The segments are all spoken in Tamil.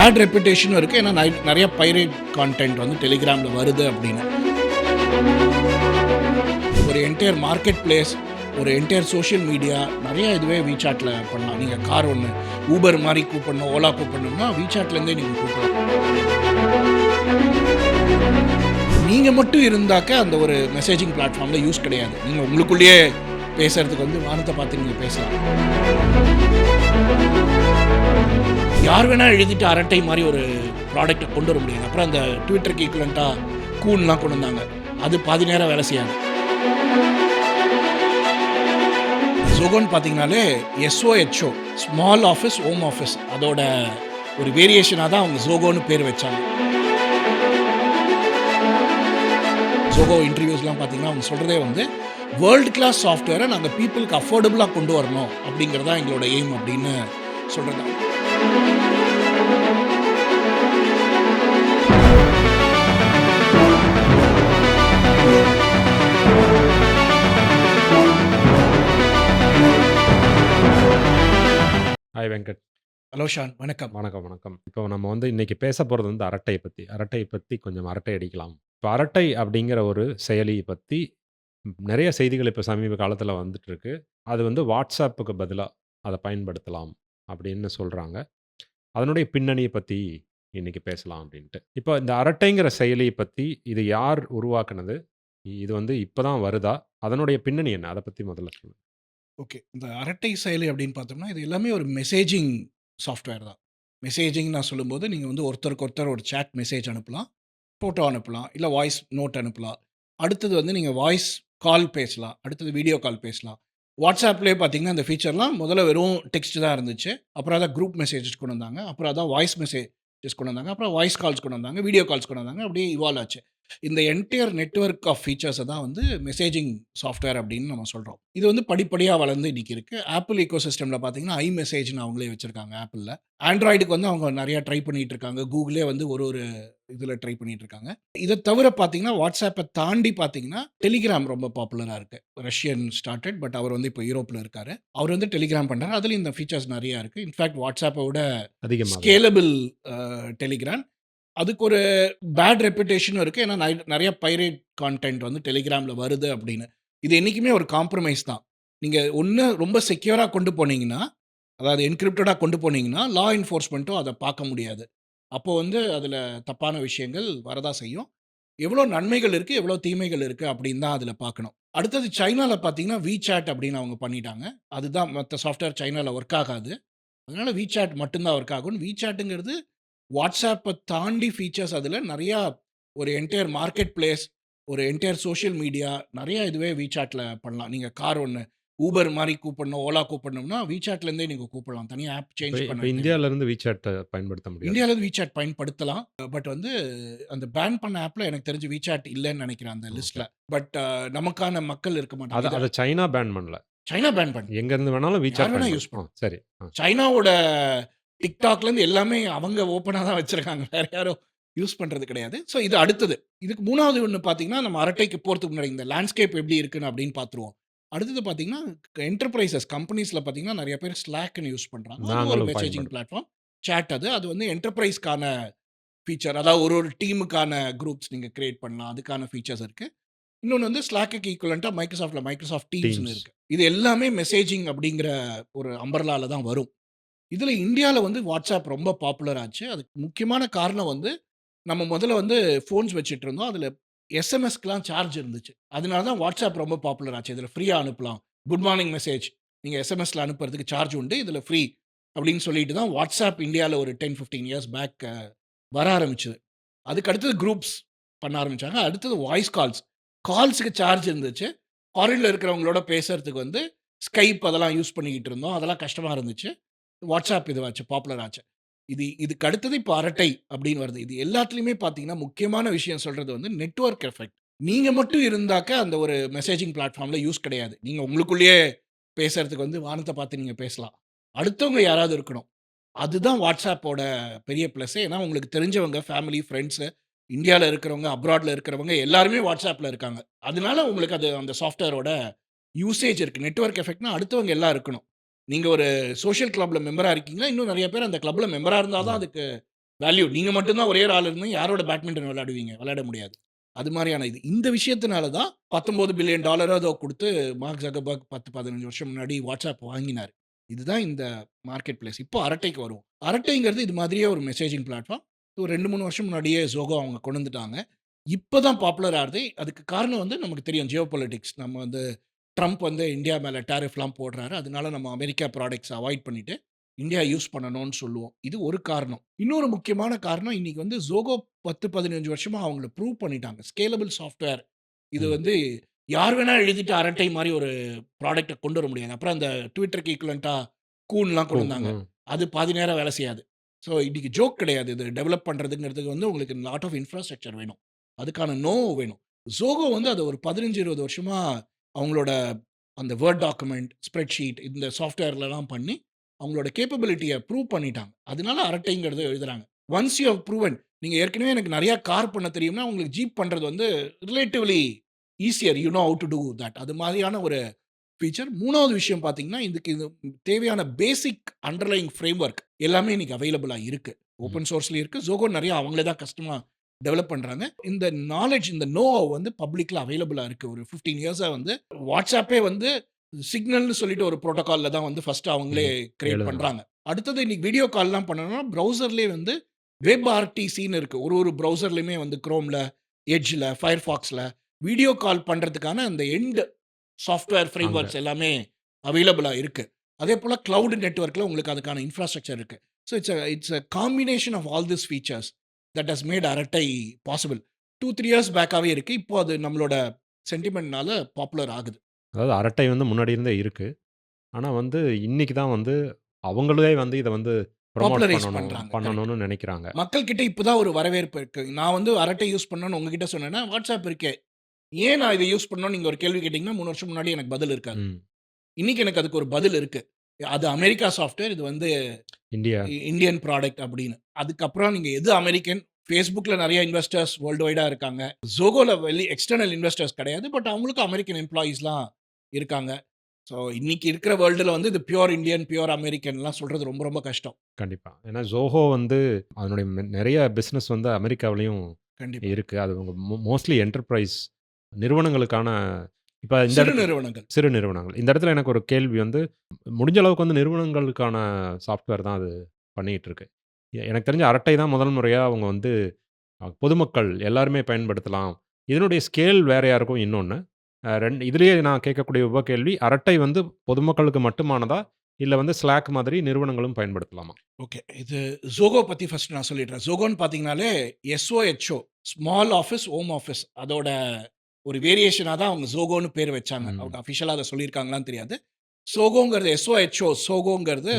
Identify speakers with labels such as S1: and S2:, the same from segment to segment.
S1: பேட் ரெப்புடேஷன் இருக்குது ஏன்னா நிறைய பைரேட் கான்டென்ட் வந்து டெலிகிராமில் வருது அப்படின்னு. ஒரு என்டையர் மார்க்கெட் பிளேஸ் ஒரு என்டையர் சோஷியல் மீடியா நிறைய இதுவே வீசாட்டில் பண்ணலாம். நீங்கள் கார் ஒன்று ஊபர் மாதிரி கூப்பிடணும் ஓலா கூப்பிடணும்னா வீசாட்லேருந்தே நீங்கள் கூப்பிடலாம். நீங்கள் மட்டும் இருந்தாக்க அந்த ஒரு மெசேஜிங் பிளாட்ஃபார்மில் யூஸ் கிடையாது. நீங்கள் உங்களுக்குள்ளேயே பேசுறதுக்கு வந்து வானத்தை பார்த்து நீங்கள் பேசலாம். யார் வேணால் எழுதிட்டு அரட்டை மாதிரி ஒரு ப்ராடக்ட்டை கொண்டு வர முடியாது. அப்புறம் அந்த ட்விட்டருக்கு ஈக்குவலண்ட்டாக கூன்லாம் கொண்டு வந்தாங்க. அது பாதி நேரம் வேலை செய்யாது. ஜோகோன்னு பார்த்தீங்கனாலே SOHO small office home office அதோட ஒரு வேரியேஷனாக தான் அவங்க ஜோகோன்னு பேர் வச்சாங்க. ஜோகோ இன்டர்வியூஸ்லாம் பார்த்தீங்கன்னா அவங்க சொல்கிறதே வந்து வேர்ல்டு கிளாஸ் சாஃப்ட்வேரை நாங்கள் பீப்புளுக்கு அஃபோர்டபுளாக கொண்டு வரணும் அப்படிங்கிறதா எங்களோட எய்ம் அப்படின்னு சொல்கிறது
S2: ஹாய் வெங்கட்
S1: ஹலோ ஷான் வணக்கம்.
S2: வணக்கம் வணக்கம். இப்போ நம்ம வந்து இன்னைக்கு பேச போகிறது வந்து அரட்டை பற்றி அரட்டை பற்றி கொஞ்சம் அரட்டை அடிக்கலாம். இப்போ அரட்டை அப்படிங்கிற ஒரு செயலியை பற்றி நிறைய செய்திகள் இப்போ சமீப காலத்தில் வந்துட்டு இருக்கு. அது வந்து வாட்ஸ்அப்புக்கு பதிலாக அதை பயன்படுத்தலாம். அப்படின்னு சொல்கிறாங்க அதனுடைய பின்னணியை பற்றி இன்றைக்கி பேசலாம் அப்படின்ட்டு. இப்போ இந்த அரட்டைங்கிற செயலியை பற்றி இது யார் உருவாக்குனது? இது வந்து இப்போ தான் வருதா? அதனுடைய பின்னணி என்ன? அதை பற்றி முதல்ல சொல்லுங்கள்
S1: ஓகே. இந்த அரட்டை செயலி அப்படின்னு பார்த்தோம்னா இது எல்லாமே ஒரு மெசேஜிங் சாஃப்ட்வேர் தான். மெசேஜிங் நான் சொல்லும்போது நீங்கள் வந்து ஒருத்தருக்கு ஒருத்தர் ஒரு சேட் மெசேஜ் அனுப்பலாம் ஃபோட்டோ அனுப்பலாம் இல்லை வாய்ஸ் நோட் அனுப்பலாம். அடுத்தது வந்து நீங்கள் வாய்ஸ் கால் பேசலாம். அடுத்தது வீடியோ கால் பேசலாம். வாட்ஸ்அப்லேயே பார்த்தீங்கன்னா அந்த ஃபீச்சர்லாம் முதல்ல வெறும் டெக்ஸ்ட் தான் இருந்துச்சு. அப்புறம் அதான் குரூப் மெசேஜஸ் கொண்டு வந்தாங்க. அப்புறம் அதான் வாய்ஸ் மெசேஜஸ் கொண்டு வந்தாங்க. அப்புறம் வாய்ஸ் கால்ஸ் கொண்டு வந்தாங்க. வீடியோ கால்ஸ் கொண்டு வந்தாங்க. அப்படியே இவால்வ் ஆச்சு. இந்த என்டையர் நெட்வொர்க் ஆஃப் ஃபீச்சர்ஸை தான் வந்து மெசேஜிங் சாஃப்ட்வேர் அப்படின்னு நம்ம சொல்கிறோம் இது வந்து படிப்படியாக வளர்ந்து இன்னைக்கு இருக்குது ஆப்பிள் ஈகோ சிஸ்டமில் பார்த்தீங்கன்னா ஐ மெசேஜ்னு அவங்களே வச்சுருக்காங்க ஆப்பிளில் ஆண்ட்ராய்டுக்கு வந்து அவங்க நிறையா ட்ரை பண்ணிட்டு இருக்காங்க. கூகுளே வந்து ஒரு ஒரு இதில் ட்ரை பண்ணிட்டு இருக்காங்க. இதை தவிர பார்த்தீங்கன்னா வாட்ஸ்அப்பை தாண்டி பார்த்தீங்கன்னா டெலிகிராம் ரொம்ப பாப்புலராக இருக்குது ரஷ்யன் ஸ்டார்டட் பட் அவர் வந்து இப்போ யூரோப்பில் இருக்காரு. அவர் வந்து டெலிகிராம் பண்ணுறாரு அதுல இந்த ஃபீச்சர்ஸ் நிறையா இருக்குது இன்ஃபேக்ட் வாட்ஸ்அப்பை விட
S2: அதிகமாக
S1: ஸ்கேலபிள் டெலிகிராம் அதுக்கு ஒரு பேட் ரெப்புடேஷனும் இருக்குது ஏன்னா நை- நிறைய பைரேட் கான்டென்ட் வந்து டெலிகிராமில் வருது அப்படின்னு. இது என்றைக்குமே ஒரு காம்ப்ரமைஸ் தான். நீங்கள் ஒன்று ரொம்ப செக்யூராக கொண்டு போனீங்கன்னா அதாவது என்கிரிப்டடாக கொண்டு போனீங்கன்னா லா என்ஃபோர்ஸ்மெண்ட்டும் அதை பார்க்க முடியாது. அப்போ வந்து அதில் தப்பான விஷயங்கள் வரதா செய்யும். எவ்வளோ நன்மைகள் இருக்குது எவ்வளோ தீமைகள் இருக்குது அப்படின்னு தான் அதில் பார்க்கணும். அடுத்தது சைனாவில் பார்த்தீங்கன்னா WeChat அப்படின்னு அவங்க பண்ணிட்டாங்க. அதுதான் மற்ற சாஃப்ட்வேர் சைனாவில் ஒர்க் ஆகாது. அதனால WeChat மட்டும்தான் ஒர்க் ஆகும் WeChatங்கிறது வாட்ஸ்அப்பை தாண்டி ஃபீச்சர்ஸ் அதில் நிறையா ஒரு என்டையர் மார்க்கெட் பிளேஸ் ஒரு என்டையர் சோஷியல் மீடியா நிறைய இதுவே WeChatல பண்ணலாம். நீங்கள் கார் ஒன்று ஊபர் மாதிரி கூப்பிடணும் ஓலா கூப்பிடணும்னா WeChatலேருந்தே நீங்கள் கூப்பிடலாம். தனியாக ஆப் சேஞ்ச் பண்ண
S2: இந்தியால இருந்து WeChat பயன்படுத்த முடியும்
S1: இந்தியாவில் WeChat பயன்படுத்தலாம். பட் வந்து அந்த பேன் பண்ண ஆப்பில் எனக்கு தெரிஞ்சு WeChat இல்லைன்னு நினைக்கிறேன் அந்த லிஸ்ட்டில் பட் நமக்கான மக்கள் இருக்க மாட்டாங்க.
S2: அதை சைனா பேன் பண்ணல.
S1: சைனா பேன் பண்ணு
S2: எங்க இருந்து வேணாலும் WeChat
S1: வேணா
S2: பயன்படுத்த-
S1: use பண்ணலாம்.
S2: ஆ, சரி.
S1: சைனாவோட டிக்டாக்லேருந்து எல்லாமே அவங்க ஓப்பனாக தான் வச்சுருக்காங்க. வேற யாரும் யூஸ் பண்ணுறது கிடையாது. ஸோ இது அடுத்தது. இதுக்கு மூணாவது ஒன்று பார்த்தீங்கன்னா நம்ம அரட்டைக்கு போகிறதுக்கு முன்னாடி இந்த லேண்ட்ஸ்கேப் எப்படி இருக்குன்னு அப்படின்னு பார்த்துருவோம் அடுத்தது பார்த்தீங்கன்னா என்டர்பிரைசஸ் கம்பெனிஸில் பார்த்தீங்கன்னா நிறைய பேர் ஸ்லாக்னு யூஸ் பண்ணுறாங்க ஒரு மெசேஜிங். பிளாட்ஃபார்ம் சேட் அது. அது வந்து என்டர்பிரைஸ்க்கான ஃபீச்சர் அதாவது ஒரு ஒரு டீமுக்கான குரூப்ஸ் நீங்கள் கிரியேட் பண்ணலாம். அதுக்கான ஃபீச்சர்ஸ் இருக்குது இன்னொன்று வந்து ஸ்லாக்குக்கு ஈக்குவலண்ட்டாக மைக்ரோசாஃப்ட்டில் மைக்ரோசாஃப்ட் டீம்ஸ்னு. இருக்குது இது எல்லாமே மெசேஜிங் அப்படிங்கிற ஒரு அம்பர்லால தான் வரும். இதில் இந்தியாவில் வந்து வாட்ஸ்அப் ரொம்ப பாப்புலர் ஆச்சு. அதுக்கு முக்கியமான காரணம் வந்து நம்ம முதல்ல வந்து ஃபோன்ஸ் வச்சுட்டு இருந்தோம். அதில் எஸ்எம்எஸ்க்குலாம் சார்ஜ் இருந்துச்சு. அதனால தான் வாட்ஸ்அப் ரொம்ப பாப்புலர் ஆச்சு. இதில் ஃப்ரீயாக அனுப்பலாம். குட் மார்னிங் மெசேஜ் நீங்கள் எஸ்எம்எஸ்ல அனுப்புறதுக்கு சார்ஜ் உண்டு. இதில் ஃப்ரீ அப்படின்னு சொல்லிட்டு தான் வாட்ஸ்அப் இந்தியாவில் ஒரு டென் ஃபிஃப்டீன் இயர்ஸ் பேக் வர ஆரம்பிச்சது. அதுக்கு அடுத்தது குரூப்ஸ் பண்ண ஆரம்பிச்சாங்க. அடுத்தது வாய்ஸ் கால்ஸ் கால்ஸுக்கு சார்ஜ் இருந்துச்சு. ஃபாரினில் இருக்கிறவங்களோட பேசுறதுக்கு வந்து ஸ்கைப் அதெல்லாம் யூஸ் பண்ணிக்கிட்டு இருந்தோம். அதெல்லாம் கஷ்டமாக இருந்துச்சு. வாட்ஸ்அப் இதுவாச்சு பாப்புலர் ஆச்சு. இது இதுக்கு அடுத்தது இப்போ அரட்டை அப்படின்னு வருது. இது எல்லாத்துலேயுமே பார்த்தீங்கன்னா முக்கியமான விஷயம் சொல்கிறது வந்து நெட்வொர்க் எஃபெக்ட் நீங்கள் மட்டும் இருந்தாக்க அந்த ஒரு மெசேஜிங் பிளாட்ஃபார்மில் யூஸ் கிடையாது. நீங்கள் உங்களுக்குள்ளேயே பேசுகிறதுக்கு வந்து வானத்தை பார்த்து நீங்கள் பேசலாம். அடுத்தவங்க யாராவது இருக்கணும். அதுதான் வாட்ஸ்அப்போட பெரிய ப்ளஸ் ஏன்னா உங்களுக்கு தெரிஞ்சவங்க ஃபேமிலி ஃப்ரெண்ட்ஸு இந்தியாவில் இருக்கிறவங்க அப்ராடில் இருக்கிறவங்க எல்லாருமே வாட்ஸ்அப்பில் இருக்காங்க. அதனால உங்களுக்கு அது அந்த சாஃப்ட்வேரோட யூசேஜ் இருக்குது நெட்வொர்க் எஃபெக்ட்னா அடுத்தவங்க எல்லாம் இருக்கணும். நீங்கள் ஒரு சோஷியல் கிளப்பில் மெம்பராக இருக்கீங்கன்னா இன்னும் நிறைய பேர் அந்த கிளப்பில் மெம்பராக இருந்தால் தான். அதுக்கு வேல்யூ. நீங்க மட்டும் தான் ஒரே ஆள் இருந்தா யாரோட பேட்மிண்டன் விளையாடுவீங்க? விளையாட முடியாது. அது மாரியான இது. இந்த விஷயத்தினால தான் 19 பில்லியன் டாலரோ ஏதோ குடுத்து மார்க் ஜக்கர்பர்க் 10, 15 வருஷம் முன்னாடி WhatsApp வாங்கினாரு. இதுதான் இந்த மார்க்கெட் பிளேஸ். இப்போ அரட்டைக்கு வருவோம். அரட்டைங்கிறது இது மாதிரியே ஒரு மெசேஜிங் பிளாட்ஃபார்ம். ஒரு 2, 3 வருஷம் முன்னாடியே Zoho அவங்க கொண்டு வந்துட்டாங்க. இப்ப தான் பாப்புலர் ஆகுது. அதுக்கு காரணம் வந்து நமக்கு தெரியும் ஜியோ பொலிட்டிக்ஸ். நம்ம வந்து ட்ரம்ப் வந்து இந்தியா மேல டாரிஃப்லாம் போடுறாரு. அதனால நம்ம அமெரிக்கா ப்ராடக்ட்ஸ் அவாய்ட் பண்ணிட்டு, இந்தியா யூஸ் பண்ணணும்னு சொல்லுவோம். இது ஒரு காரணம். இன்னொரு முக்கியமான காரணம் இன்னைக்கு வந்து Zoho 10, 15 வருஷமா அவங்கள ப்ரூவ் பண்ணிட்டாங்க. Scalable software. இது. வந்து யார் வேணா எழுதிட்டு அரட்டை மாரி ஒரு ப்ராடக்ட்ட கொண்டு வர முடியாது. அப்புறம் அந்த ட்விட்டருக்கு ஈக்வலன்ட்டா கூன்லாம் கொண்டு. வந்தாங்க. அது பாதி நேரம் வேலை செய்யாது. ஸோ இன்னைக்கு ஜோக் கிடையாது. இது டெவலப் பண்றதுங்கிறதுக்கு வந்து உங்களுக்கு லாட் ஆஃப் இன்ஃப்ராஸ்ட்ரக்சர் வேணும். அதுக்கான நோ வேணும். Zoho வந்து அத ஒரு 15, 20 வருஷமா அவங்களோட அந்த வேர்ட் டாக்குமெண்ட், ஸ்ப்ரெட் ஷீட் இந்த சாஃப்ட்வேர்லலாம் பண்ணி, அவங்களோட கேப்பபிலிட்டிய ப்ரூவ் பண்ணிட்டாங்க. அதனால அரட்டைங்கிறத எழுதுறாங்க. ஒன்ஸ் யூ ஹவ் ப்ரூவன் நீங்க ஏற்கனவே எனக்கு நெறைய கார் பண்ண தெரியும்னா, உங்களுக்கு ஜீப் பண்றது வந்து relatively easier. You know how to do that. அது மாதிரியான ஒரு ஃபீச்சர். 3வது விஷயம் பார்த்தீங்கன்னா, இதுக்கு இது தேவையான பேசிக் அண்டர்லையிங் ஃப்ரேம்வொர்க் எல்லாமே இன்னைக்கு அவைலபிளா இருக்கு.
S2: ம்.
S1: ஓப்பன் சோர்ஸ்லயும் இருக்கு. Zoho நெறைய அவங்களே தான் கஸ்டமா டெவலப் பண்றாங்க. இந்த நாலெட்ஜ் இந்த நோ ஹவ் வந்து பப்ளிக்ல அவைலபிளா இருக்கு. ஒரு 15 இயர்ஸா வந்து WhatsAppே வந்து சிக்னல்னு சொல்லிட்டு ஒரு புரோட்டோகால்ல தான் வந்து ஃபர்ஸ்ட் அவங்களே. கிரியேட். பண்றாங்க. அடுத்தது இன்னைக்கு வீடியோ கால்லாம் பண்ணணும்னா, ப்ரௌசர்லயே வந்து வெப் ஆர்டிசின்னு இருக்கு. ஒரு ஒரு ப்ரௌசர்லயுமே வந்து Chromeல, Edgeல, Firefoxல வீடியோ கால் பண்றதுக்கான அந்த எண்ட் சாஃப்ட்வேர்
S2: அங்க.
S1: ஃப்ரேம்வொர்க்ஸ் எல்லாமே அவைலபிளா இருக்கு. அதேபோல கிளவுட் நெட்வொர்க்ல உங்களுக்கு அதுக்கான இன்ஃப்ராஸ்ட்ரக்சர் இருக்கு. So it's it's a combination of all this features that has made Arattai possible. 2, 3 years பேக்காவே இருக்கு. இப்போ அது நம்மளோட சென்டிமென்ட்னால பாப்புலர் ஆகுது.
S2: அதாவது அரட்டை வந்து முன்னாடி இருந்தே இருக்கு. ஆனா வந்து இன்னைக்கு தான் வந்து அவங்களே வந்து இத வந்து பண்ணணும். பண்ணணும்னு நெனைக்கிறாங்க.
S1: மக்கள் கிட்ட இப்ப தான் ஒரு வரவேற்பு இருக்கு. நான் வந்து அரட்டை யூஸ் பண்ணணும்னு உங்ககிட்ட சொன்னேன்னா, WhatsApp இருக்கே. ஏன் நான் இத யூஸ் பண்ணணும்னு நீங்க ஒரு கேள்வி கேட்டீங்கன்னா, 3 வருஷம் முன்னாடி எனக்கு பதில் இருக்காது. இன்னைக்கு எனக்கு அதுக்கு ஒரு பதில் இருக்கு. அது அமெரிக்கா சாஃப்ட்வேர். இது வந்து
S2: இந்தியா
S1: இ இந்தியன் ப்ராடக்ட் அப்படின்னு. அதுக்கப்புறம் நீங்க எது அமெரிக்கன், Facebookல நெறைய இன்வெஸ்டர்ஸ் வேர்ல்ட் வைடா இருக்காங்க. Zohoல வெளி எக்ஸ்டர்னல் இன்வெஸ்டர்ஸ் கிடையாது. பட் அவங்களுக்கும் அமெரிக்கன் எம்ப்ளாயீஸ்லாம் இருக்காங்க. ஸோ இன்னைக்கு இருக்கிற வேர்ல்டுல வந்து இது பியூர் இந்தியன், பியூர் அமெரிக்கன்லாம் சொல்றது ரொம்ப ரொம்ப கஷ்டம்.
S2: கண்டிப்பா. ஏன்னா Zoho வந்து அதனுடைய நெறைய பிசினஸ் வந்து அமெரிக்காவிலயும்
S1: கண்டிப்பா.
S2: இருக்கு. அது மோ மோஸ்ட்லி என்டர்பிரைஸ் நிறுவனங்களுக்கான இப்ப இந்த
S1: நிறுவனங்கள்.
S2: சிறு நிறுவனங்கள். இந்த இடத்துல எனக்கு ஒரு கேள்வி வந்து, முடிஞ்ச அளவுக்கு வந்து நிறுவனங்களுக்கான சாஃப்ட்வேர் தான் அது பண்ணிக்கிட்டு இருக்கு. எனக்கு தெரிஞ்சு அரட்டை தான் முதல் முறையா அவங்க வந்து பொதுமக்கள் எல்லாருமே பயன்படுத்தலாம். இதனுடைய ஸ்கேல் வேறையா இருக்கும் இன்னொன்னு. அ 2 இதிலேயே நான் கேட்கக்கூடிய உப கேள்வி, அரட்டை வந்து பொதுமக்களுக்கு மட்டுமானதா? இல்ல வந்து Slack மாதிரி நிறுவனங்களும் பயன்படுத்தலாமா?
S1: ஓகே. இது Zoho பத்தி ஃபர்ஸ்ட் நான் சொல்லிடுறேன். Zohoன்னு பார்த்தீங்கனாலே SOHO small office, home office அதோட ஒரு வேரியேஷனா தான் அவங்க Zohoன்னு பேர் வச்சாங்க. அவங்க அஃபிஷியலா அத சொல்லியிருக்காங்களான்னு தெரியாது. Sogoங்கிறது எஸ்ஓஹெச்ஓ சோகோங்கிறது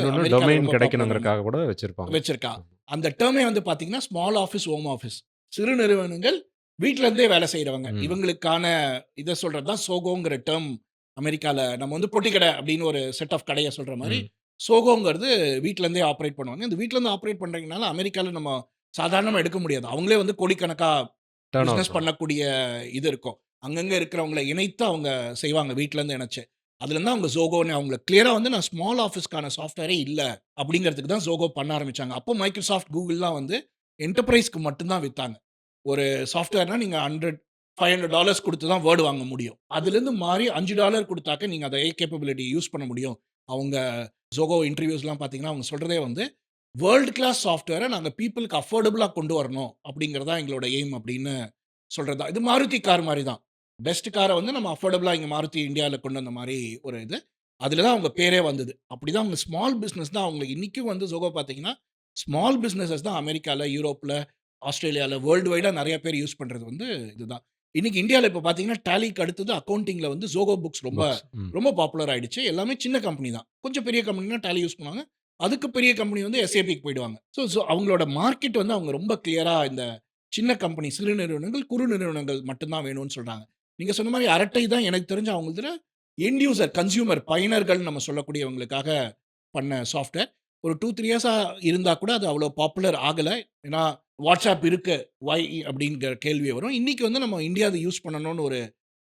S2: கிடைக்கணுங்கிறதுக்காக கூட வச்சிருப்பாங்க.
S1: வச்சிருக்கா.
S2: ம்.
S1: அந்த டெர்மே வந்து பார்த்தீங்கன்னா, ஸ்மால் ஆஃபீஸ், ஹோம் ஆஃபீஸ். சிறு நிறுவனங்கள் வீட்ல இருந்தே வேலை செய்றவங்க.
S2: ம்.
S1: இவங்களுக்கான இத சொல்றது தான் சோகோங்கிற டெர்ம் அமெரிக்கால நம்ம வந்து பொட்டி கடை அப்படின்னு ஒரு செட் ஆஃப் கடைய சொல்ற மாரி,
S2: ம்.
S1: சோகோங்கிறது வீட்ல இருந்தே ஆப்பரேட் பண்ணுவாங்க. இந்த வீட்ல இருந்து ஆப்பரேட் பண்றதுனால அமெரிக்கால நம்ம சாதாரணமா எடுக்க முடியாது. அவங்களே வந்து கோடிக்கணக்கா
S2: டர்ன் ஓவர்
S1: பிசினஸ் பண்ணக்கூடிய இது இருக்கும். அங்கங்கே இருக்கிறவங்கள இணைத்து அவங்க செய்வாங்க வீட்டிலேருந்து இணைச்சு. அதுலேருந்து அவங்க ஜோகோன்னு அவங்கள கிளியராக வந்து நான் ஸ்மால் ஆஃபீஸ்க்கான சாஃப்ட்வேரே இல்லை அப்படிங்கிறதுக்கு தான் ஜோகோ பண்ண ஆரம்பிச்சாங்க. அப்போ மைக்ரோசாஃப்ட் கூகுள்லாம் வந்து என்டர்பிரைஸ்க்கு மட்டும்தான் விற்றாங்க ஒரு சாஃப்ட்வேர்னால் நீங்கள் ஹண்ட்ரட் ஃபைவ் ஹண்ட்ரட் டாலர்ஸ் கொடுத்து தான் வேர்டு வாங்க முடியும். அதுலேருந்து மாறி $5 குடுத்தாக்க நீங்க அதே கேப்பபிலிட்டி யூஸ் பண்ண முடியும். அவங்க ஜோகோ இன்டர்வியூஸ்லாம் பார்த்தீங்கன்னா, அவங்க சொல்கிறதே வந்து வேர்ல்டு கிளாஸ் சாஃப்ட்வேரை நாங்கள் பீப்புளுக்கு அஃபோர்டபுளாக கொண்டு வரணும் அப்படிங்கிறது தான் எங்களோட எய்ம் அப்படின்னு சொல்கிறது தான். இது மாருதி கார் மாதிரி தான். பெஸ்ட் கார வந்து நம்ம அஃபோர்டபுளா இங்க மாருதி இந்தியால கொண்டு வந்த மாரி ஒரு இது. அதுல தான் அவங்க பேரே வந்தது. அப்படிதான் அவங்க ஸ்மால் பிசினஸ் தான் அவங்களுக்கு இன்னைக்கும் வந்து Zoho பார்த்தீங்கன்னா, ஸ்மால் பிசினஸஸ் தான் அமெரிக்கால, யூரோப்ல, ஆஸ்திரேலியால வேர்ல்ட் வைடா நெறைய பேர் யூஸ் பண்றது வந்து இதுதான். இன்னைக்கு இந்தியால இப்ப பார்த்தீங்கன்னா, டாலிக்கு அடுத்தது அக்கவுண்டிங்ல வந்து Zoho புக்ஸ் ரொம்ப. ரொம்ப பாப்புலர் ஆயிடுச்சு. எல்லாமே சின்ன கம்பெனி தான். கொஞ்சம் பெரிய கம்பெனினா டாலி யூஸ் பண்ணுவாங்க. அதுக்கு பெரிய கம்பெனி வந்து SAPக்கு போயிடுவாங்க. ஸோ ஸோ அவங்களோட மார்க்கெட் வந்து அவங்க ரொம்ப கிளியரா இந்த சின்ன கம்பெனி, சிறு நிறுவனங்கள், குறு நிறுவனங்கள் மட்டும் தான் வேணும்னு சொல்றாங்க. நீங்கள் சொன்ன மாதிரி அரட்டை தான் எனக்கு தெரிஞ்ச அவங்களுதுல எண்ட் யூசர், கன்சியூமர் பயனர்கள் நம்ம சொல்லக்கூடியவங்களுக்காக பண்ண சாஃப்ட்வேர். ஒரு டூ த்ரீ இயர்ஸாக இருந்தால் கூட அது அவ்வளோ பாப்புலர் ஆகலை ஏன்னா வாட்ஸ்அப் இருக்கு. வை அப்படிங்கிற கேள்வி வரும். இன்றைக்கி வந்து நம்ம இந்தியா யூஸ் பண்ணணும்னு ஒரு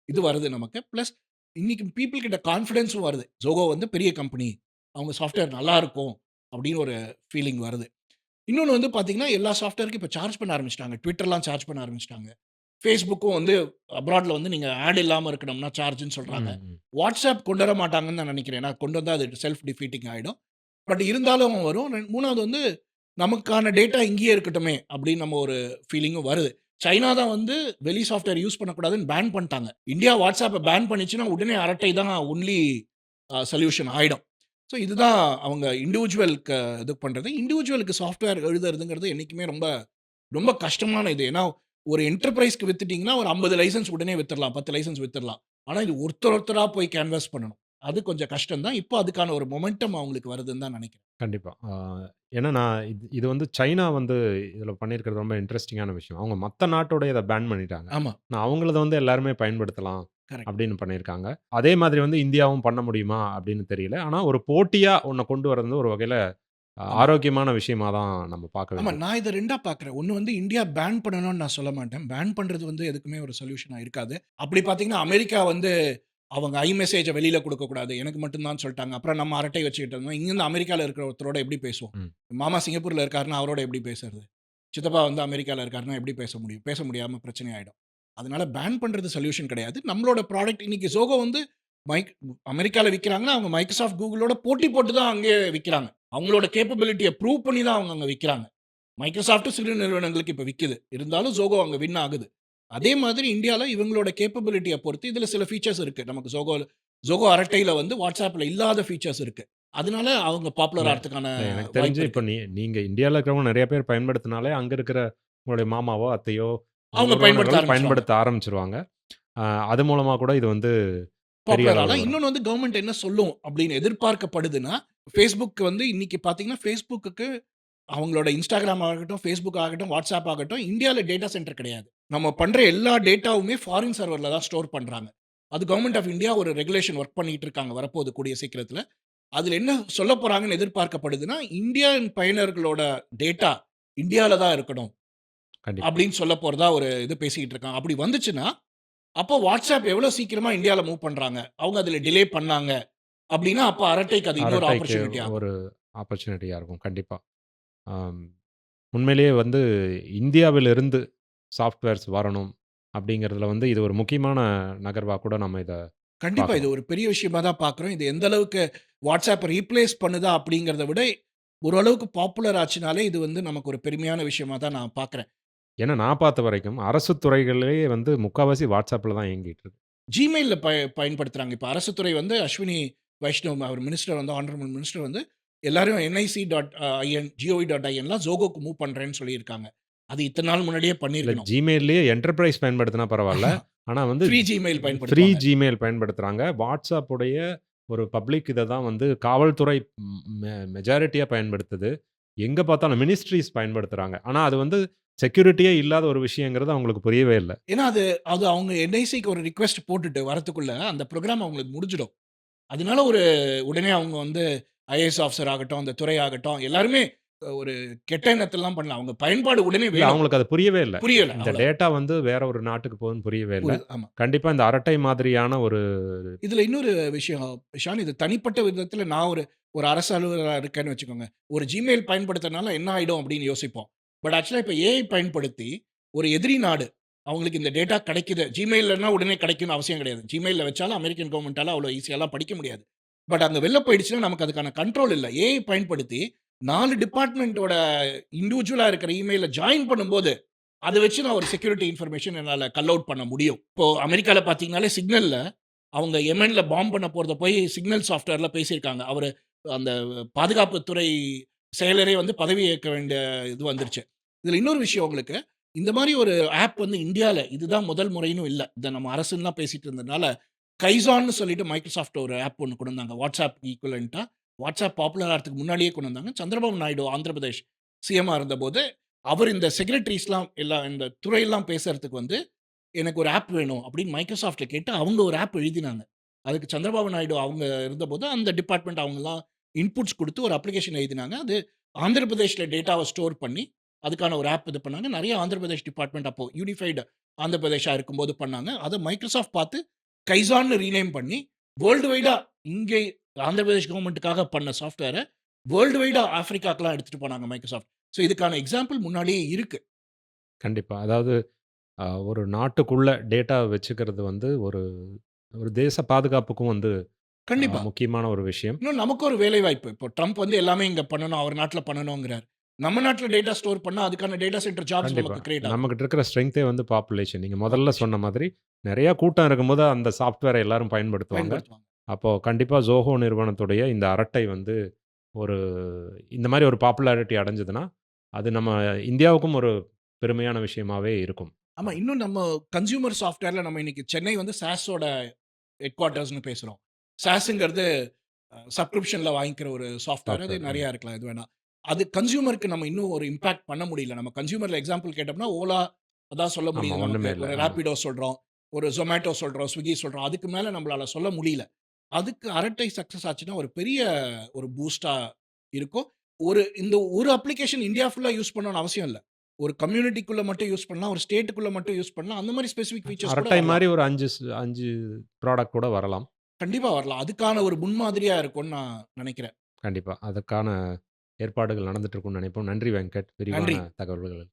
S1: இது வருது நமக்கு. ப்ளஸ் இன்றைக்கி பீப்புள் கிட்ட கான்ஃபிடென்ஸும் வருது. ஜோகோ வந்து பெரிய கம்பெனி. அவங்க சாஃப்ட்வேர் நல்லா இருக்கும் அப்படின்னு ஒரு ஃபீலிங் வருது. இன்னொன்று வந்து பார்த்தீங்கன்னா, எல்லா சாஃப்ட்வேருக்கும் இப்போ சார்ஜ் பண்ண ஆரம்பிச்சிட்டாங்க ட்விட்டர்லாம் சார்ஜ் பண்ண ஆரம்பிச்சிட்டாங்க Facebookம் வந்து அப்ராட்ல வந்து நீங்க ஆட் இல்லாம இருக்கணும்னா.
S2: ம், ம்.
S1: WhatsApp கொண்டு வர மாட்டாங்கன்னு நான் நினைக்கிறேன். ஏன்னா கொண்டு வந்தா அது செல்ஃப் டிஃபீட்டிங் ஆயிடும். பட் இருந்தாலும் வரும். ரெ 3வது வந்து நமக்கான டேட்டா இங்கேயே இருக்கட்டுமே அப்படின்னு நம்ம ஒரு ஃபீலிங்கும் வருது. சைனா தான் வந்து வெளி சாஃப்ட்வேர் யூஸ் பண்ணக்கூடாதுன்னு பேன் பண்ணிட்டாங்க. இந்தியா WhatsAppஅ பேன் பண்ணிச்சுன்னா உடனே அரட்டை தான் ஒன்லி சொல்யூஷன் ஆயிடும். ஸோ இதுதான் அவங்க இண்டிவிஜுவலுக்கு இது பண்றது. இண்டிவிஜுவலுக்கு சாஃப்ட்வேர் எழுதுறதுங்கிறது என்னைக்குமே ரொம்ப ரொம்ப கஷ்டமான இது. ஏன்னா ஒரு என்டர்பிரைஸ்க்கு வித்துட்டீங்கன்னா ஒரு 50 லைசென்ஸ் உடனே வித்துரலாம். 10 லைசென்ஸ் வித்துரலாம். ஆனா இது ஒருத்தர் ஒருத்தரா போய் கேன்வாஸ் பண்ணணும். அது கொஞ்சம் கஷ்டம் தான். இப்போ அதுக்கான ஒரு மொமென்டம் அவங்களுக்கு வருதுன்னு தான் நினைக்கிறேன்.
S2: கண்டிப்பா. ஆ ஏன்னா நான் இது இது வந்து சைனா வந்து இதில பண்ணியிருக்கிறது ரொம்ப இன்ட்ரஸ்டிங்கான விஷயம். அவங்க மத்த நாட்டோட இத பேன் பண்ணிட்டாங்க.
S1: ஆமா.
S2: நான் அவங்களத வந்து எல்லாருமே பயன்படுத்தலாம். அப்படின்னு பண்ணியிருக்காங்க. அதே மாதிரி வந்து இந்தியாவும் பண்ண முடியுமா அப்படின்னு தெரியல. ஆனா ஒரு போட்டியா ஒண்ண கொண்டு வரது ஒரு வகையில. ஆரோக்கியமான விஷயமா தான் நம்ம பார்க்க
S1: ஆமா.
S2: வேண்டியது.
S1: நான் இத 2ஆ பார்க்குறேன். ஒண்ணு வந்து இந்தியா பேன் பண்ணணும்னு நான் சொல்ல மாட்டேன். பேன் பண்றது வந்து எதுக்குமே ஒரு சொல்யூஷனா இருக்காது. அப்படி பார்த்தீங்கன்னா, அமெரிக்கா வந்து அவங்க ஐ மெசேஜ வெளியில குடுக்கக்கூடாது. எனக்கு மட்டும் தான் சொல்ட்டாங்க. அப்புறம் நம்ம அரட்டை வச்சுக்கிட்டு இருந்தோம். இங்கேருந்து அமெரிக்கால இருக்கிற ஒருத்தரோட எப்படி பேசுவோம்?
S2: ம்.
S1: மாமா சிங்கப்பூர்ல இருக்காருன்னா, அவரோட எப்படி பேசுறது? சித்தப்பா வந்து அமெரிக்கால இருக்காருன்னா எப்படி பேச முடியும்? பேச முடியாம பிரச்சனை ஆயிடும். அதனால பேன் பண்றது சொல்யூஷன் கிடையாது. நம்மளோட ப்ராடக்ட் இன்னைக்கு Zoho வந்து மைக் அமெரிக்கால விக்கிறாங்கன்னா, அவங்க Microsoft, Googleஓட போட்டி போட்டு தான் அங்கேயே விக்கிறாங்க. அவங்களோட கேப்பபிலிட்டிய ப்ரூவ் பண்ணி தான் அவங்க அங்க விக்கிறாங்க. Microsoftம் சிறு நிறுவனங்களுக்கு இப்ப விக்குது. இருந்தாலும் Zoho அங்க வின் ஆகுது. அதே மாதிரி இந்தியால இவங்களோட கேப்பபிலிட்டிய பொறுத்து இதில சில ஃபீச்சர்ஸ் இருக்கு. நமக்கு Zoho Zoho அரட்டையில வந்து WhatsAppல இல்லாத ஃபீச்சர்ஸ் இருக்கு. அதனால அவங்க பாப்புலர்
S2: இல்ல எனக்கு தெரிஞ்சு. இப்ப நீ நீங்க இந்தியால இருக்கிறவங்க நெறைய பேர் பயன்படுத்தினாலே, அங்க இருக்கிற உங்களுடைய மாமாவோ, அத்தையோ,
S1: அவங்க பயன்படுத்த.
S2: பயன்படுத்த ஆரம்பிச்சுருவாங்க. அது மூலமா கூட இது வந்து.
S1: இன்னொன்னு வந்து கவர்ன்மென்ட் என்ன சொல்லும் அப்படின்னு எதிர்பார்க்கப்படுதுன்னா, Facebook வந்து இன்னைக்கு பார்த்தீங்கன்னா, Facebookக்கு அவங்களோட Instagram ஆகட்டும், Facebook ஆகட்டும், WhatsApp ஆகட்டும், இந்தியால டேட்டா சென்டர் கிடையாது. நம்ம பண்ற எல்லா டேட்டாவுமே ஃபாரின் சர்வர்ல தான் ஸ்டோர் பண்றாங்க. அது கவர்ன்மென்ட் ஆஃப் இந்தியா ஒரு ரெகுலேஷன் வொர்க் பண்ணிட்டு இருக்காங்க. வரப்போகுது கூடிய சீக்கிரத்தில. அதில என்ன சொல்லப் போறாங்கன்னு எதிர்பார்க்கப்படுதுன்னா, இந்தியன் பயனர்களோட டேட்டா இந்தியால தான் இருக்கணும்.
S2: கண்டிப்பா.
S1: அப்படின்னு சொல்லப் போறதா ஒரு இது பேசிக்கிட்டு இருக்காங்க. அப்படி வந்துச்சுன்னா, அப்போ WhatsApp எவ்வளோ சீக்கிரமா இந்தியால மூவ் பண்றாங்க. அவங்க அதில டிலே பண்ணாங்க. அப்படின்னா, அப்ப அரட்டைக்கு அது இன்னொரு
S2: அரட்டைக்கு. ஒரு ஆப்பர்ச்சுனிட்டியா இருக்கும். கண்டிப்பா. ஆம். உண்மையிலேயே வந்து இந்தியாவிலிருந்து சாஃப்ட்வேர்ஸ் வரணும் அப்படிங்கிறதுல வந்து இது ஒரு முக்கியமான நகர்வா கூட நம்ம இத
S1: கண்டிப்பா. இது. ஒரு பெரிய விஷயமா தான் பார்க்குறோம். இது எந்த அளவுக்கு WhatsApp ரீப்ளேஸ் பண்ணுதா அப்படிங்கிறத விட, ஓரளவுக்கு பாப்புலர் ஆச்சுனாலே இது வந்து நமக்கு ஒரு பெருமையான விஷயமா தான் நான் பார்க்குறேன்.
S2: ஏன்னா நான் பார்த்த வரைக்கும் அரசு துறைகளிலேயே வந்து முக்காவாசி WhatsAppல தான் இயங்கிட்டு இருக்கு.
S1: Gmailல ப பயன்படுத்துறாங்க. இப்ப அரசு துறை வந்து அஸ்வினி வைஷ்ணவ் அவர் மினிஸ்டர் வந்து ஹானரபிள் மினிஸ்டர் வந்து எல்லாரும் nic.in gov.inலாம் Zohoக்கு மூவ் பண்றேன்னு சொல்லியிருக்காங்க. அது இத்தன நாள் முன்னாடியே
S2: இல்ல
S1: பண்ணியிருக்கணும்.
S2: Gmailலேயே என்டர்பிரைஸ் பயன்படுத்தினா பரவால்ல. ஆனா வந்து
S1: ஃப்ரீ Gmail
S2: ஃப்ரீ
S1: பயன்படுத்துவாங்க.
S2: Gmail பயன்படுத்துறாங்க. WhatsApp உடைய ஒரு பப்ளிக் இத தான் வந்து காவல்துறை மெ மெஜாரிட்டியா பயன்படுத்துது. எங்க பார்த்தாலும் மினிஸ்ட்ரீஸ் பயன்படுத்துறாங்க. ஆனா அது வந்து செக்யூரிட்டியே இல்லாத ஒரு விஷயங்கிறது அவங்களுக்கு புரியவே இல்ல.
S1: ஏன்னா அது அது அவங்க என்ஐசிக்கு ஒரு ரிக்வெஸ்ட் போட்டுட்டு வரதுக்குள்ள அந்த புரோகிராம் அவங்களுக்கு முடிஞ்சிடும். அதனால ஒரு உடனே அவங்க வந்து ஐஏஎஸ் ஆஃபிசர் ஆகட்டும், அந்த துறை ஆகட்டும், எல்லாருமே ஒரு கெட்ட எண்ணத்திலலாம் பண்ணல. அவங்க பயன்பாடு உடனே
S2: இல்ல. அவங்களுக்கு அது புரியவே இல்ல.
S1: புரியல.
S2: இந்த. டேட்டா வந்து வேற ஒரு நாட்டுக்கு போகுதுன்னு புரியவே இல்ல.
S1: புரியுது. ஆமா.
S2: கண்டிப்பா இந்த அரட்டை மாதிரியான ஒரு
S1: இதுல இன்னொரு விஷயம் ஷான் இது தனிப்பட்ட விதத்துல நான் ஒரு ஒரு அரசு அலுவலரா இருக்கேன்னு வச்சுக்கோங்க. ஒரு Gmail பயன்படுத்துறனால என்ன ஆயிடும் அப்படின்னு யோசிப்போம். பட் ஆக்சுவலா இப்ப ஏஐ பயன்படுத்தி ஒரு எதிரி நாடு அவங்களுக்கு இந்த டேட்டா கிடைக்குது. Gmailலனா உடனே கிடைக்கும்னு அவசியம் கிடையாது. ஜிமெயிலில் வச்சாலும் அமெரிக்கன் கவர்மெண்ட்டால் அவ்வளோ ஈஸியாலாம் படிக்க முடியாது. பட் அந்த வெளில போயிடுச்சுன்னா நமக்கு அதுக்கான கண்ட்ரோல் இல்லை ஏஐ பயன்படுத்தி நாலு டிபார்ட்மெண்ட்டோட இண்டிவிஜுவலாக இருக்கிற இமெயிலில் ஜாயின் பண்ணும்போது, அதை வச்சு நான் ஒரு செக்யூரிட்டி இன்ஃபர்மேஷன் என்னால் கல் அவுட் பண்ண முடியும். இப்போது அமெரிக்காவில் பார்த்தீங்கனாலே சிக்னலில் அவங்க யெமென்ல பாம்ப் பண்ண போகிறத போய் சிக்னல் சாஃப்ட்வேரில் பேசியிருக்காங்க. அவர் அந்த பாதுகாப்புத்துறை செயலரே வந்து பதவி ஏற்க வேண்டிய இது வந்துருச்சு. இதில் இன்னொரு விஷயம் உங்களுக்கு, இந்த மாதிரி ஒரு ஆப் வந்து இந்தியாவில் இதுதான் முதல் முறைன்னு இல்லை இதை நம்ம அரசுன்னா பேசிட்டு இருந்ததுனால, கைசான்னு சொல்லிட்டு மைக்ரோசாஃப்ட் ஒரு ஆப் ஒன்று கொண்டு வந்தாங்க. வாட்ஸ்அப் ஈக்குவலண்ட்டாக வாட்ஸ்அப் பாப்புலர் ஆகிறதுக்கு முன்னாடியே கொண்டு வந்தாங்க. சந்திரபாபு நாயுடு ஆந்திர பிரதேஷ் சிஎம்மா இருந்தபோது, அவர் இந்த செக்ரட்டரிஸ்லாம் எல்லாம் இந்த துறையெல்லாம் பேசுறதுக்கு வந்து, எனக்கு ஒரு ஆப் வேணும் அப்படின்னு Microsoftல கேட்டு அவங்க ஒரு ஆப் எழுதினாங்க. அதுக்கு சந்திரபாபு நாயுடு அவங்க இருந்தபோது, அந்த டிபார்ட்மெண்ட் அவங்கலாம் இன்புட்ஸ் கொடுத்து ஒரு அப்ளிகேஷன் எழுதினாங்க. அது ஆந்திர பிரதேஷில் டேட்டாவை ஸ்டோர் பண்ணி, அதுக்கான ஒரு ஆப் இது பண்ணாங்க. நெறைய ஆந்திர பிரதேஷ் டிபார்ட்மென்ட் அப்போ யூனிஃபைட் ஆந்திர பிரதேஷா இருக்கும்போது பண்ணாங்க. அத Microsoft பார்த்து கைசான்னு ரீநேம் பண்ணி, வேர்ல்ட் வைடா இங்கே ஆந்திர பிரதேஷ் கவர்ன்மென்ட்க்காக பண்ண சாஃப்ட்வேர வேர்ல்ட் வைடா ஆஃப்ரிக்காக்குலாம் எடுத்துட்டு போனாங்க Microsoft. ஸோ இதுக்கான எக்ஸாம்பிள் முன்னாடியே இருக்கு.
S2: கண்டிப்பா. அதாவது ஒரு நாட்டுக்குள்ள டேட்டா வச்சுக்கிறது வந்து ஒரு ஒரு தேச பாதுகாப்புக்கும் வந்து அ
S1: கண்டிப்பா.
S2: முக்கியமான ஒரு விஷயம்.
S1: இன்னும் நமக்கு ஒரு வேலைவாய்ப்பு. இப்போ ட்ரம்ப் வந்து எல்லாமே இங்க பண்ணணும், அவர் நாட்ல பண்ணணுங்கிறார். நம்ம நாட்ல டேட்டா ஸ்டோர் பண்ணா அதுக்கான டேட்டா சென்டர் ஜாப்ஸ். நமக்கு கிரியேட்.
S2: நம்மகிட்ட இருக்கிற ஸ்ட்ரெங்த்தே வந்து பாப்புலேஷன். நீங்க முதல்ல. சொன்ன மாதிரி நெறைய கூட்டம் இருக்கும்போது அந்த சாஃப்ட்வேர எல்லாரும் பயன்படுத்துவாங்க. அப்போ கண்டிப்பா Zoho நிறுவனத்துடைய இந்த அரட்டை வந்து ஒரு இந்த மாரி ஒரு பாப்புலாரிட்டி அடைஞ்சதுன்னா, அது நம்ம இந்தியாவுக்கும் ஒரு பெருமையான விஷயமாவே இருக்கும்.
S1: ஆமா. இன்னும் நம்ம கன்சியூமர் சாஃப்ட்வேர்ல நம்ம இன்னைக்கு சென்னை வந்து சாஸோட ஹெட் குவார்ட்டர்ஸ்ன்னு பேசுறோம். சாஸ்ங்கிறது சப்ஸ்கிரிப்ஷன்ல வாங்கிக்கிற ஒரு சாஃப்ட்வேர். அது. நெறையா இருக்கலாம் எது வேணா. அது கன்சியூமருக்கு நம்ம இன்னும் ஒரு இம்பாக்ட் பண்ண முடியல. நம்ம கன்சியூமர்ல எக்ஸாம்பிள் கேட்டோம்னா, ஓலா அதான் சொல்ல
S2: இல்ல.
S1: ஒரு
S2: ஆமா.
S1: ராபிடோ சொல்றோம். ஒரு Zomato சொல்றோம், Swiggy சொல்றோம். அதுக்கு மேல நம்மளால சொல்ல முடியல. அதுக்கு அரட்டை சக்சஸ் ஆச்சுன்னா ஒரு பெரிய ஒரு பூஸ்ட்டா இருக்கும். ஒரு இந்த ஒரு அப்ளிகேஷன் இந்தியா ஃபுல்லா யூஸ் பண்ணணும்னு அவசியம் இல்ல. ஒரு கம்யூனிட்டிக்குள்ள மட்டும் யூஸ் பண்ணலாம். ஒரு ஸ்டேட்டுக்குள்ள மட்டும் யூஸ் பண்ணலாம். அந்த மாரி ஸ்பெசிஃபிக் ஃபீச்சர்ஸ்
S2: அரட்டை. மாரி ஒரு 5 ஸ் 5 ப்ராடக்ட் கூட வரலாம்.
S1: கண்டிப்பா வரலாம். அதுக்கான ஒரு முன்மாதிரியா இருக்கும்னு நான் நெனைக்கிறேன்.
S2: கண்டிப்பா. அதற்கான ஏற்பாடுகள் நடந்துட்டு இருக்கும்னு நினைப்போம். நன்றி வெங்கட். விரிவான தகவல்கள்.